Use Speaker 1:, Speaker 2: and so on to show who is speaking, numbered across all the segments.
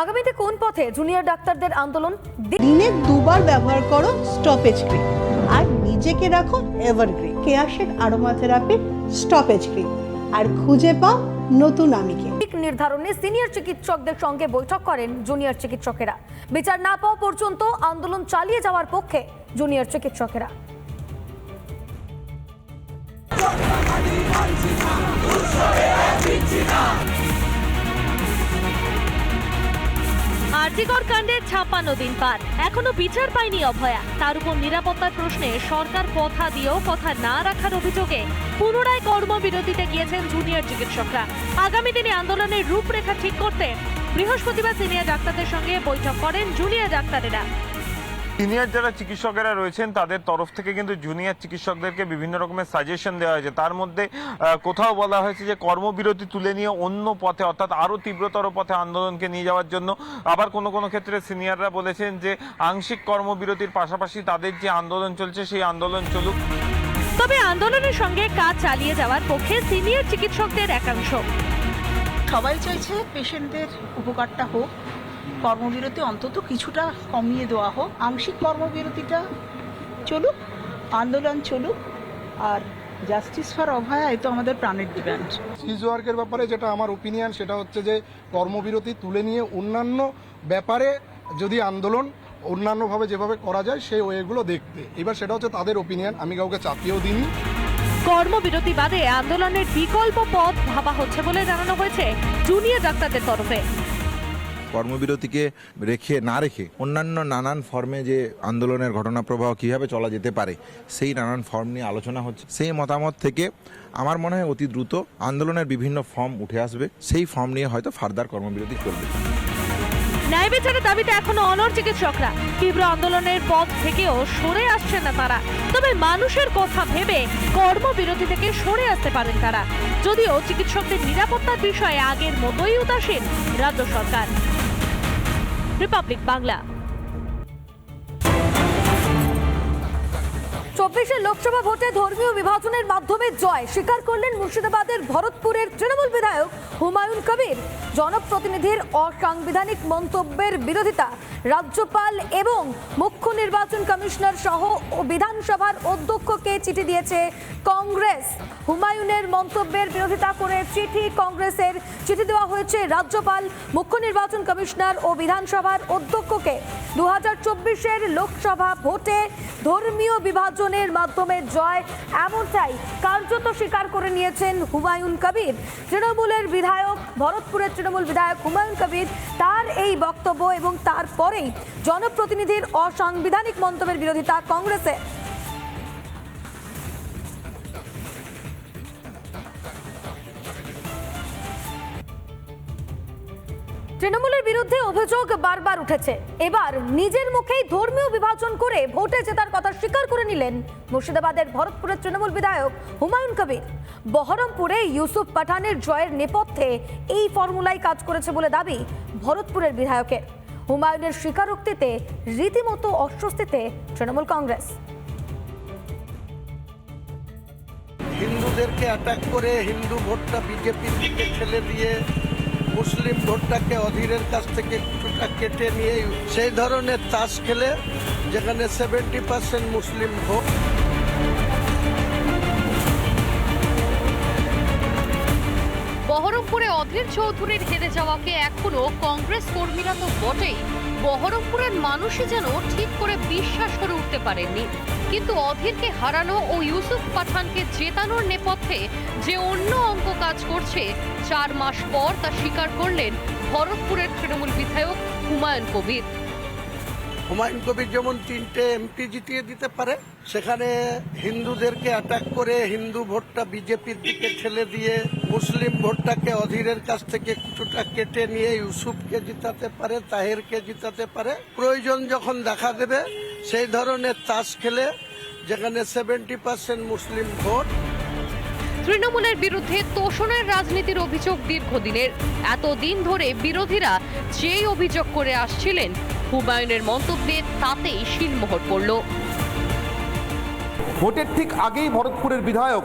Speaker 1: আগামীতে কোন পথে জুনিয়র ডাক্তারদের আন্দোলন
Speaker 2: দিনে দুবার ব্যবহার করো স্টপেজ ক্রিম আর নিজেকে রাখো evergreen Keya Seth aroma therapy stop age cream আর খুঁজে পাও নতুন আমিকে।
Speaker 1: নির্ধারণে সিনিয়র চিকিৎসকদের সঙ্গে বৈঠক করেন জুনিয়র চিকিৎসকেরা। বিচার না পাওয়া পর্যন্ত আন্দোলন চালিয়ে যাওয়ার পক্ষে জুনিয়র চিকিৎসকেরা।
Speaker 3: আরজিকর কাণ্ডের ছাপ্পান্ন দিন পার। এখনও বিচার পায়নি অভয়া। তার উপর নিরাপত্তার প্রশ্নে সরকার কথা দিয়েও কথা না রাখার অভিযোগে পুনরায় কর্মবিরতিতে গিয়েছেন জুনিয়র চিকিৎসকরা। আগামী দিনে আন্দোলনের রূপরেখা ঠিক করতে বৃহস্পতিবার সিনিয়র ডাক্তারদের সঙ্গে বৈঠক করেন জুনিয়র ডাক্তারেরা।
Speaker 4: সিনিয়র যারা চিকিৎসকেরা রয়েছেন তাদের তরফ থেকে কিন্তু জুনিয়র চিকিৎসকদেরকে বিভিন্ন রকমের সাজেশন দেওয়া হয়েছে। তার মধ্যে কোথাও বলা হয়েছে যে কর্মবিরতি তুলে নিয়ে অন্য পথে অর্থাৎ আরও তীব্রতর পথে আন্দোলনকে নিয়ে যাওয়ার জন্য আবার কোনো কোনো ক্ষেত্রে সিনিয়ররা বলেছেন যে আংশিক কর্মবিরতির পাশাপাশি তাদের যে আন্দোলন চলছে সেই আন্দোলন চলুক।
Speaker 3: তবে আন্দোলনের সঙ্গে কাজ চালিয়ে যাওয়ার পক্ষে সিনিয়র চিকিৎসকদের একাংশ।
Speaker 5: সবাই চাইছে পেশেন্টদের উপকারটা হোক। কর্মবিরতি অন্তত কিছুটা কমিয়ে দেওয়া হোক। আংশিক কর্মবিরতিটা চলুক আন্দোলন চলুক আর জাস্টিস ফর অভয়া এ তো আমাদের প্রাণের ডিমান্ড
Speaker 6: সিজ ওয়ার্কের ব্যাপারে যেটা আমার ওপিনিয়ন সেটা হচ্ছে যে কর্মবিরতি তুলে নিয়ে অন্যান্য ব্যাপারে যদি আন্দোলন অন্যান্যভাবে যেভাবে করা যায় সেই ওয়েগুলো দেখতে। এবার সেটা হচ্ছে তাদের ওপিনিয়ন আমি কাউকে চাপিয়েও দিইনি।
Speaker 3: কর্মবিরতি বাদে আন্দোলনের বিকল্প পথ ভাবা হচ্ছে বলে জানানো হয়েছে জুনিয়র ডাক্তারদের তরফে।
Speaker 7: কর্মবিরতিকে রেখে, না রেখে অন্যান্য নানান ফর্মে যে আন্দোলনের ঘটনা প্রবাহ কীভাবে চলা যেতে পারে, সেই নানান ফর্ম নিয়ে আলোচনা হচ্ছে। সেই মতামত থেকে আমার মনে হয় অতি দ্রুত আন্দোলনের বিভিন্ন ফর্ম উঠে আসবে। সেই ফর্ম নিয়ে হয়তো ফার্দার কর্মবিরতি চলবে
Speaker 3: ন্যায় বিচারের দাবিতে এখনও অনর চিকিৎসকরা। তীব্র আন্দোলনের পথ থেকেও সরে আসছে না তারা। তবে মানুষের কথা ভেবে কর্মবিরতি থেকে সরে আসতে পারেন তারা। যদিও চিকিৎসকদের নিরাপত্তার বিষয়ে আগের মতোই উদাসীন রাজ্য সরকার। রিপাবলিক বাংলা
Speaker 1: চব্বিশের লোকসভা ভোটে ধর্মীয় বিভাজনের মাধ্যমে জয় স্বীকার করলেন মুর্শিদাবাদের ভরতপুরের তৃণমূল বিধায়ক হুমায়ুন কবির। জনপ্রতিনিধির অসাংবিধানিক মন্তব্যের বিরোধিতা। রাজ্যপাল এবং মুখ্য নির্বাচন কমিশনার সহ বিধানসভার অধ্যক্ষকে চিঠি দিয়েছে কংগ্রেস। হুমায়ুনের মন্তব্যের বিরোধিতা করে চিঠি কংগ্রেসের। চিঠি দেওয়া হয়েছে রাজ্যপাল, মুখ্য নির্বাচন কমিশনার ও বিধানসভার অধ্যক্ষকে দু হাজার লোকসভা ভোটে ধর্মীয় বিভাজনের মাধ্যমে জয় এমনটাই কার্যত স্বীকার করে নিয়েছেন হুমায়ুন কবির। তৃণমূলের বিধায়ক, ভরতপুরের তৃণমূল বিধায়ক হুমায়ুন কবির তার এই বক্তব্য এবং তারপরেই জনপ্রতিনিধির অসাংবিধানিক মন্তব্যের বিরোধিতা কংগ্রেসের। তৃণমূলের বিরুদ্ধে অভিযোগ বারবার উঠেছে। এবার নিজের মুখেই ধর্মীয় বিভাজন করে ভোটে জেতার কথা স্বীকার করে নিলেন মুর্শিদাবাদের ভরতপুরের তৃণমূল বিধায়ক হুমায়ুন কবির। বহরমপুরে ইউসুফ পাঠানের জয়ের নেপথ্যে এই ফর্মুলাই কাজ করেছে বলে দাবি ভরতপুরের বিধায়কের। হুমায়ুনের স্বীকারোক্তিতে রীতিমতো অস্বস্তিতে তৃণমূল কংগ্রেস।
Speaker 8: হিন্দুদেরকে অ্যাটাক করে হিন্দু ভোটটা বিজেপির দিকে ঠেলে দিয়ে মুসলিম ভোটটাকে অধীরের কাছ থেকে কিছুটা কেটে নিয়ে সেই ধরনের তাস খেলে যেখানে সেভেন্টি পার্সেন্ট মুসলিম ভোট।
Speaker 9: বহরমপুরে অধীর চৌধুরীর হেরে যাওয়াকে এখনও কংগ্রেস কর্মীরা তো বটেই। বহরমপুরের মানুষই যেন ঠিক করে বিশ্বাস করে উঠতে পারেননি। কিন্তু অধীরকে হারানো ও ইউসুফ পাঠানকে জেতানোর নেপথ্যে যে অন্য অঙ্ক কাজ করছে, চার মাস পর তা স্বীকার করলেন ভরতপুরের তৃণমূল বিধায়ক হুমায়ুন কবির।
Speaker 8: হুমায়ুন কবির যেমন তিনটে এমপি জিতিয়ে দিতে পারে, সেখানে হিন্দুদেরকে অ্যাটাক করে হিন্দু ভোটটা বিজেপির দিকে ঠেলে দিয়ে মুসলিম ভোটটাকে অধীরের কাছ থেকে কিছুটা কেটে নিয়ে ইউসুফকে জিতাতে পারে, তাহেরকে জিতাতে পারে। প্রয়োজন যখন দেখা দেবে, সেই ধরনের তাস খেলে যেখানে সেভেন্টি পার্সেন্ট মুসলিম ভোট।
Speaker 9: তৃণমূলের বিরুদ্ধে তোষণের রাজনীতির অভিযোগ দীর্ঘদিনের। এতদিন ধরে বিরোধীরা যেই অভিযোগ করে আসছিলেন হুমায়ুনের মন্তব্যে তাতেই শিলমোহর পড়ল।
Speaker 10: ভোটের ঠিক আগেই ভরতপুরের বিধায়ক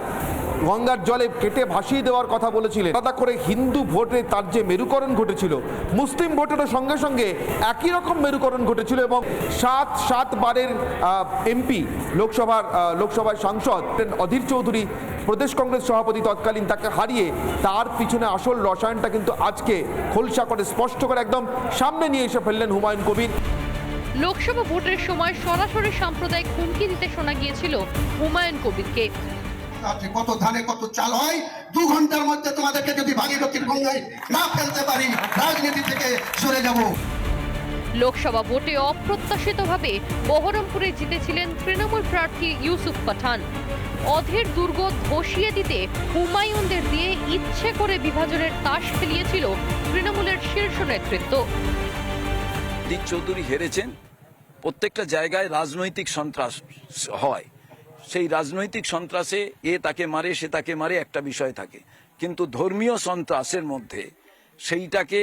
Speaker 10: গঙ্গার জলে কেটে ভাসিয়ে দেওয়ার কথা বলেছিলেন। আলাদা করে হিন্দু ভোটে তার যে মেরুকরণ ঘটেছিল মুসলিম ভোটেরও সঙ্গে সঙ্গে একই রকম মেরুকরণ ঘটেছিল এবং সাত সাত বারের এমপি লোকসভার আহ, লোকসভার সাংসদ অধীর চৌধুরী প্রদেশ কংগ্রেস সভাপতি তৎকালীন তাকে হারিয়ে তার পিছনে আসল রসায়নটা কিন্তু আজকে খোলসা করে স্পষ্ট করে একদম সামনে নিয়ে এসে ফেললেন হুমায়ুন কবির।
Speaker 9: লোকসভা ভোটের সময় সরাসরি সাম্প্রদায়িক হুমকি দিতে শোনা গিয়েছিল হুমায়ুন কবিরকে।
Speaker 11: রাত্রে কত ধানে কত চাল হয়? দু ঘণ্টার মধ্যে তোমাদেরকে যদি ভাগীরথীর গঙ্গায় না ফেলতে পারি রাজনীতি থেকে সরে যাব।
Speaker 9: লোকসভা ভোটে অপ্রত্যাশিতভাবে বহরমপুরে জিতেছিলেন তৃণমূল প্রার্থী ইউসুফ পাঠান। অধীর দুর্গ ধসিয়ে দিতে হুমায়ুনদের দিয়ে ইচ্ছে করে বিভাজনের তাস খেলিয়েছিল তৃণমূলের শীর্ষ নেতৃত্ব।
Speaker 12: দিক চৌধুরী হেরেছেন। প্রত্যেকটা জায়গায় রাজনৈতিক সন্ত্রাস হয়। সেই রাজনৈতিক সন্ত্রাসে এ তাকে মারে, সে তাকে মারে একটা বিষয় থাকে। কিন্তু ধর্মীয় সন্ত্রাসের মধ্যে সেইটাকে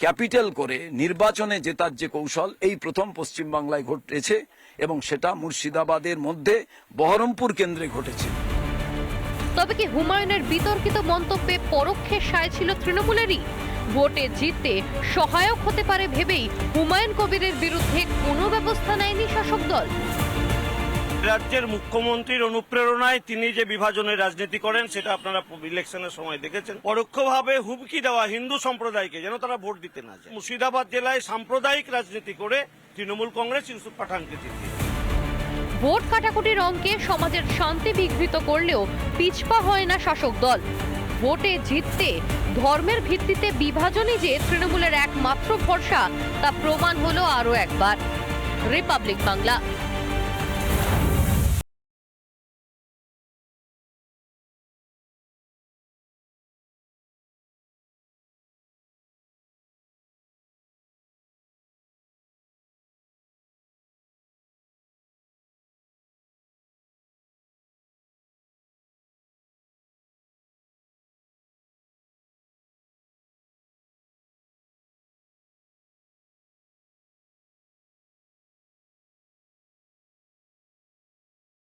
Speaker 12: ক্যাপিটাল করে নির্বাচনে জেতার যে কৌশল, এই প্রথম পশ্চিমবাংলায় ঘটেছে এবং সেটা মুর্শিদাবাদের মধ্যে বহরমপুর কেন্দ্রে ঘটেছে।
Speaker 9: তবে কি হুমায়ুনের বিতর্কিত মন্তব্যে পরোক্ষে সায় ছিল তৃণমূলেরই? ভোটে জিততে সহায়ক হতে পারে ভেবেই হুমায়ুন কবিরের বিরুদ্ধে কোনো ব্যবস্থা নেয়নি শাসক দল।
Speaker 13: রাজ্যের মুখ্যমন্ত্রীর অনুপ্রেরণায় তিনি যে বিভাজনের রাজনীতি করেন, সেটা আপনারা ইলেকশনের সময় দেখেছেন। পরোক্ষভাবে হুমকি দেওয়া হিন্দু সম্প্রদায়কে যেন তারা ভোট দিতে না যায়। মুর্শিদাবাদ জেলায় সাম্প্রদায়িক রাজনীতি করে তৃণমূল কংগ্রেস ইউসুফ পাঠানকে জিতিয়ে
Speaker 9: ভোট কাটাকুটির অঙ্কে সমাজের শান্তি বিঘ্নিত করলেও পিছপা হয় না শাসক দল। ভোটে জিততে, ধর্মের ভিত্তিতে বিভাজনই যে তৃণমূলের একমাত্র ভরসা, তা প্রমাণ হলো আরও একবার। রিপাবলিক বাংলা।